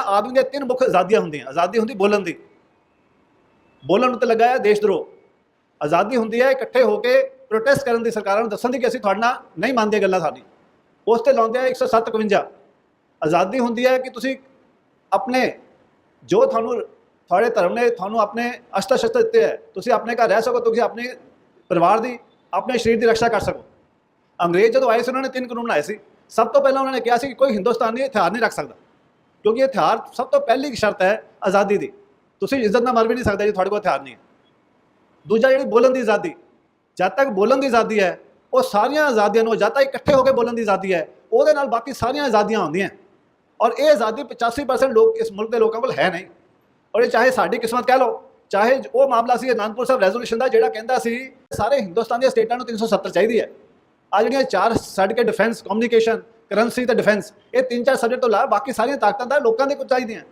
ਆਦਮੀ ਦੀਆਂ ਤਿੰਨ ਮੁੱਖ ਆਜ਼ਾਦੀਆਂ ਹੁੰਦੀਆਂ, ਆਜ਼ਾਦੀ ਹੁੰਦੀ ਬੋਲਣ ਦੀ। ਬੋਲਣ ਉੱਤੇ ਲੱਗਾ ਹੈ ਦੇਸ਼ ਦਰੋਹ। ਆਜ਼ਾਦੀ ਹੁੰਦੀ ਹੈ, ਇਕੱਠੇ ਹੋ ਕੇ ਪ੍ਰੋਟੈਸਟ ਕਰਨ ਦੀ ਸਰਕਾਰਾਂ ਨੂੰ ਦੱਸਣ ਦੀ ਕਿ ਅਸੀਂ ਤੁਹਾਡੇ ਨਾਲ ਨਹੀਂ ਮੰਨਦੇ ਗੱਲਾਂ ਸਾਡੀ ਉਸ ਤੇ ਲਾਉਂਦੇ ਆ 157 ਆਜ਼ਾਦੀ ਹੁੰਦੀ ਹੈ ਕਿ ਤੁਸੀਂ ਆਪਣੇ ਜੋ ਤੁਹਾਨੂੰ, ਤੁਹਾਡੇ ਧਰਮ ਨੇ ਤੁਹਾਨੂੰ ਆਪਣੇ ਅਸਤਰ ਸ਼ਸਤਰ ਦਿੱਤੇ ਹੈ, ਤੁਸੀਂ ਆਪਣੇ ਘਰ ਰਹਿ ਸਕੋ, ਤੁਸੀਂ ਆਪਣੇ ਪਰਿਵਾਰ ਦੀ, ਆਪਣੇ ਸਰੀਰ ਦੀ ਰੱਖਿਆ ਕਰ ਸਕੋ। ਅੰਗਰੇਜ਼ ਜਦੋਂ ਆਏ ਸੀ, ਉਹਨਾਂ ਨੇ ਤਿੰਨ ਕਾਨੂੰਨ ਲਾਏ ਸੀ। ਸਭ ਤੋਂ ਪਹਿਲਾਂ ਉਹਨਾਂ ਨੇ ਕਿਹਾ ਸੀ ਕਿ ਕੋਈ ਹਿੰਦੁਸਤਾਨੀ ਹਥਿਆਰ ਨਹੀਂ ਰੱਖ ਸਕਦਾ। ਕਿਉਂਕਿ ਇਹ ਹਥਿਆਰ ਸਭ ਤੋਂ ਪਹਿਲੀ ਸ਼ਰਤ ਹੈ ਆਜ਼ਾਦੀ ਦੀ। ਤੁਸੀਂ ਇੱਜ਼ਤ ਨਾਲ ਮਰ ਵੀ ਨਹੀਂ ਸਕਦੇ ਜੇ, ਤੁਹਾਡੇ ਕੋਲ ਹਥਿਆਰ ਨਹੀਂ ਹੈ। ਦੂਜਾ ਜਿਹੜੀ ਬੋਲਣ ਦੀ ਆਜ਼ਾਦੀ, ਜਦ ਤੱਕ ਬੋਲਣ ਦੀ ਆਜ਼ਾਦੀ ਹੈ, ਉਹ ਸਾਰੀਆਂ ਆਜ਼ਾਦੀਆਂ ਨੂੰ ਜਦ ਤੱਕ ਇਕੱਠੇ ਹੋ ਕੇ ਬੋਲਣ ਦੀ ਆਜ਼ਾਦੀ ਹੈ, ਉਹਦੇ ਨਾਲ ਬਾਕੀ ਸਾਰੀਆਂ ਆਜ਼ਾਦੀਆਂ ਹੁੰਦੀਆਂ ਔਰ ਇਹ ਆਜ਼ਾਦੀ 85% ਲੋਕ ਇਸ ਮੁਲਕ ਦੇ ਲੋਕਾਂ ਕੋਲ ਹੈ ਨਹੀਂ। ਔਰ ਇਹ ਚਾਹੇ ਸਾਡੀ ਕਿਸਮਤ ਕਹਿ ਲਓ, ਚਾਹੇ ਉਹ ਮਾਮਲਾ ਸੀ ਅਨੰਦਪੁਰ ਸਾਹਿਬ ਰੈਜ਼ੋਲੂਸ਼ਨ ਦਾ, ਜਿਹੜਾ ਕਹਿੰਦਾ ਸੀ, ਸਾਰੇ ਹਿੰਦੁਸਤਾਨ ਦੀਆਂ ਸਟੇਟਾਂ ਨੂੰ 370 ਚਾਹੀਦੀ ਹੈ। ਆ ਜਿਹੜੀਆਂ ਚਾਰ ਛੱਡ ਕੇ ਡਿਫੈਂਸ ਕਮਿਊਨੀਕੇਸ਼ਨ ਕਰੰਸੀ ਤੇ ਡਿਫੈਂਸ ਇਹ ਤਿੰਨ ਚਾਰ ਸਬਜੈਕਟ ਤੋਂ ਲਾ ਬਾਕੀ ਸਾਰੀਆਂ ਤਾਕਤਾਂ ਤਾਂ ਲੋਕਾਂ ਦੇ ਕੋਲ ਚਾਹੀਦੀਆਂ।